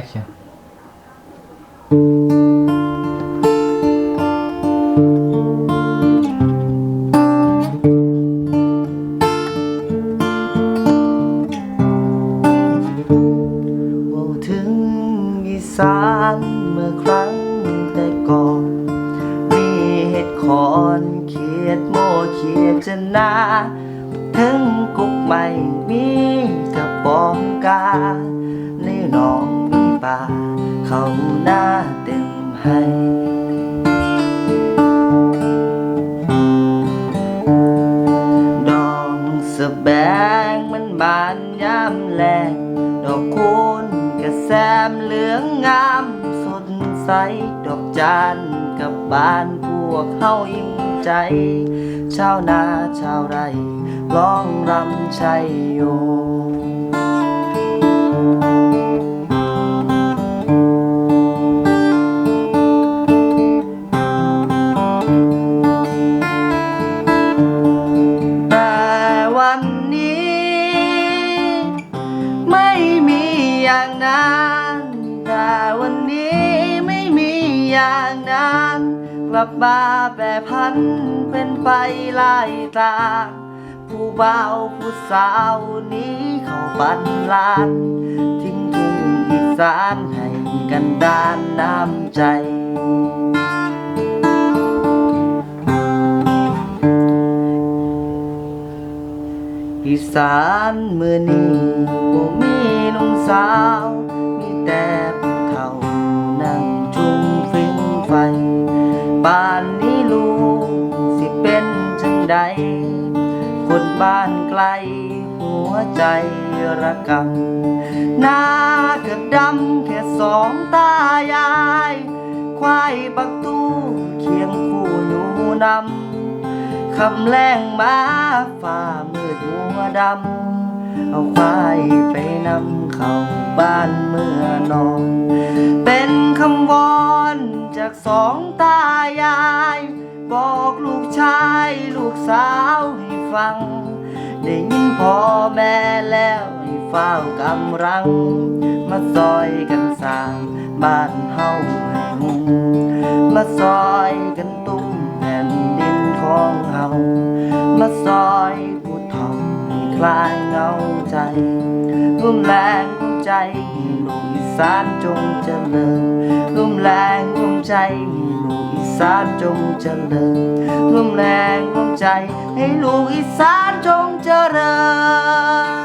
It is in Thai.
action ถึงอีสานเมื่อครั้งแต่ก่อน มีเห็ดขอนเขียดโมเขียดจนาถึงกุกไม่มีกระปองกาในหนอง มีป่าเขาหน้าเต็มให้ดอกสแบงมันบานยามแลงดอกคูณกระแซมเหลืองงามสดใสดอกจานกับบานพวกเฮายิ้มใจ ชาวนาชาวไร่ร้องรำชัยโย ไม่มีอย่างนั้นแต่วันนี้ไม่มีอย่างนั้น กลับมาแปรพันเป็นไปไล่ตา ผู้เบ่าผู้สาวนี้เข้าปันลานทิ้งทุ่งอีสานให้กันดานน้ำใจอีสานมือนี้บ่ม สาว มีแต่ผู้เฒ่านั่งจุ่มฟิงไฟบ้านนี้ลูกสิเป็นจังใด คนบ้านไกล หัวใจระกำหน้าก็ดำแค่สองตายาย ควายบักตู้เคียงคู่อยู่นำคำแรงมาฝ่ามืดหัวดำเอาควายไปนำ เข้าบ้านเมื่อนอน เป็นคำวอนจากสองตายาย บอกลูกชายลูกสาวให้ฟัง ได้ยินพ่อแม่แล้วให้เฝ้ากำลัง มาซอยกันสร้างบ้านเฮาให้มุงมาซอยกันตุ้มแผ่นดินของเฮามาซอยผู้ทองให้คลายเงาใจ ร่วมแรงร่วมใจให้ลูกอีสานจงเจริญร่วมแรงร่วมใจให้ลูกอีสานจงเจริญร่วมแรงร่วมใจให้ลูกอีสานจงเจริญ